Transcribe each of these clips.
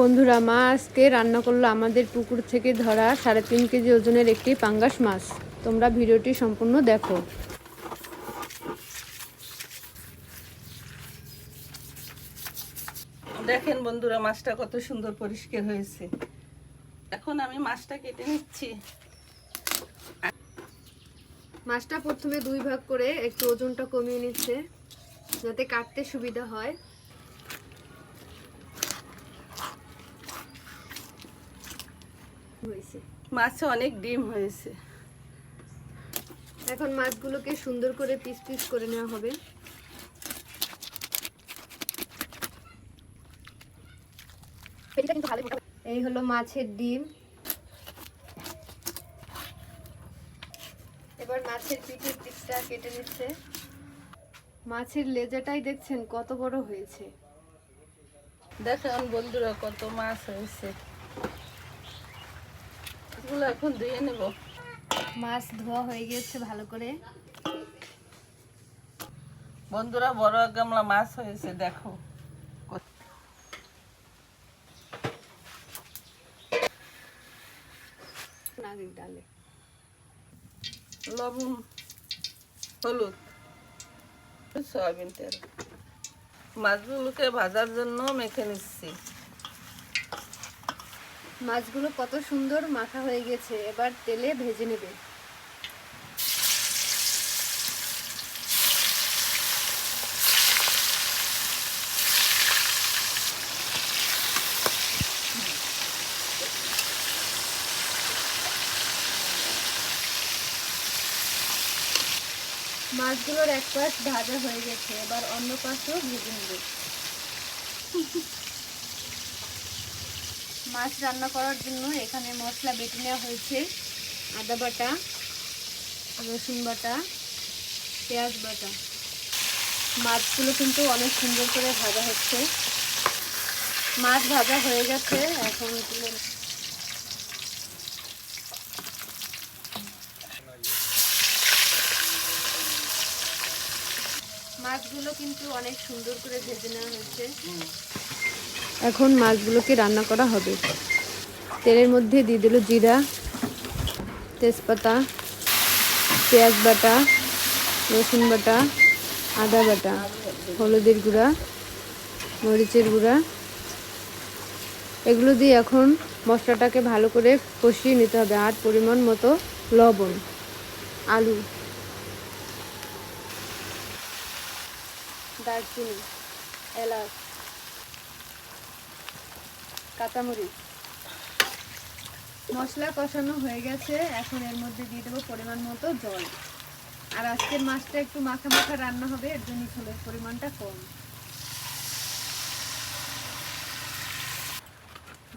বন্ধুরা মা আজকে রান্না করল আমাদের পুকুর থেকে ধরা সাড়ে তিন কেজি ওজনের একটি পাঙ্গাস মাছ। তোমরা ভিডিওটি সম্পূর্ণ দেখো। দেখেন বন্ধুরা মাছটা কত সুন্দর পরিষ্কার হয়েছে। এখন আমি মাছটা কেটে নিচ্ছি। মাছটা প্রথমে দুই ভাগ করে একটু ওজনটা কমিয়ে নিচ্ছে যাতে কাটতে সুবিধা হয়। মাছে অনেক ডিম হয়েছে। এখন মাছগুলোকে সুন্দর করে পিস পিস করে নেওয়া হবে। এই হলো মাছের ডিম। এবার মাছের পিঠের পিসটা কেটে নিচ্ছে। মাছের লেজাটাই দেখছেন কত বড় হয়েছে। দেখেন বন্ধুরা কত মাছ হয়েছে। এগুলো এখন ধুয়ে নেব। মাছ ধোয়া হয়ে গেছে ভালো করে। বন্ধুরা বড় গামলা মাছ হয়েছে দেখো। ডালে। লবণ হলুদ সয়াবিন তেল। মাছগুলোকে ভাজার জন্য মেখে নিচ্ছি। মাছগুলো কত সুন্দর মাখা হয়ে গেছে, এবার তেলে ভেজে নেবে। মাছগুলোর এক পাশ ভাজা হয়ে গেছে, এবার অন্য পাশেও ভেজে নেবে। মাছ রান্না করার জন্য এখানে মশলা বেটে নেওয়া হয়েছে। আদা বাটা, রসুন বাটা, পেঁয়াজ বাটা। মাছগুলো কিন্তু অনেক সুন্দর করে ভাজা হচ্ছে। মাছ ভাজা হয়ে গেছে, এখন মাছগুলো কিন্তু অনেক সুন্দর করে ভেজে নেওয়া হয়েছে। এখন মাছগুলোকে রান্না করা হবে। তেলের মধ্যে দিয়ে দিল জিরা, তেজপাতা, পেঁয়াজ বাটা, রসুন বাটা, আদা বাটা, হলুদের গুঁড়া, মরিচের গুঁড়া। এগুলো দিয়ে এখন মশলাটাকে ভালো করে কষিয়ে নিতে হবে আর পরিমাণ মতো লবণ, আলু, দারচিনি, এলাচ। কাঁচামরিচ। মশলা কষানো হয়ে গেছে, এখন এর মধ্যে দিয়ে দেবো পরিমাণ মতো জল। আর আজকের মাছটা একটু মাখা মাখা রান্না হবে, এর জন্য ঝোলের পরিমাণটা কম।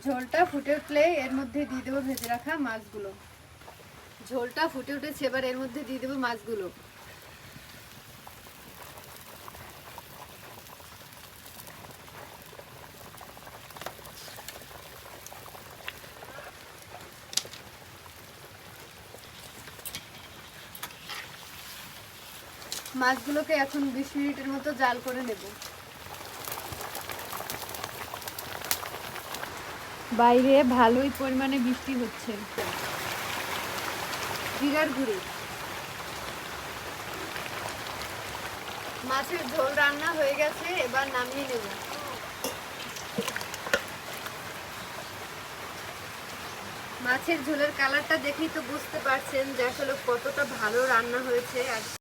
ঝোলটা ফুটে উঠলে এর মধ্যে দিয়ে দেবো ভেজে রাখা মাছগুলো। ঝোলটা ফুটে উঠেছে, এবার এর মধ্যে দিয়ে দেবো মাছগুলো। মাছগুলোকে এখন বিশ মিনিটের মতো জাল করে নেব। বাইরে ভালোই পরিমাণে বৃষ্টি হচ্ছে। জিরার গুঁড়ি। মাছের ঝোল রান্না হয়ে গেছে এবার নামিয়ে নেব। মাছের ঝোলের কালারটা দেখেই তো বুঝতে পারছেন যে আসলে কতটা ভালো রান্না হয়েছে আর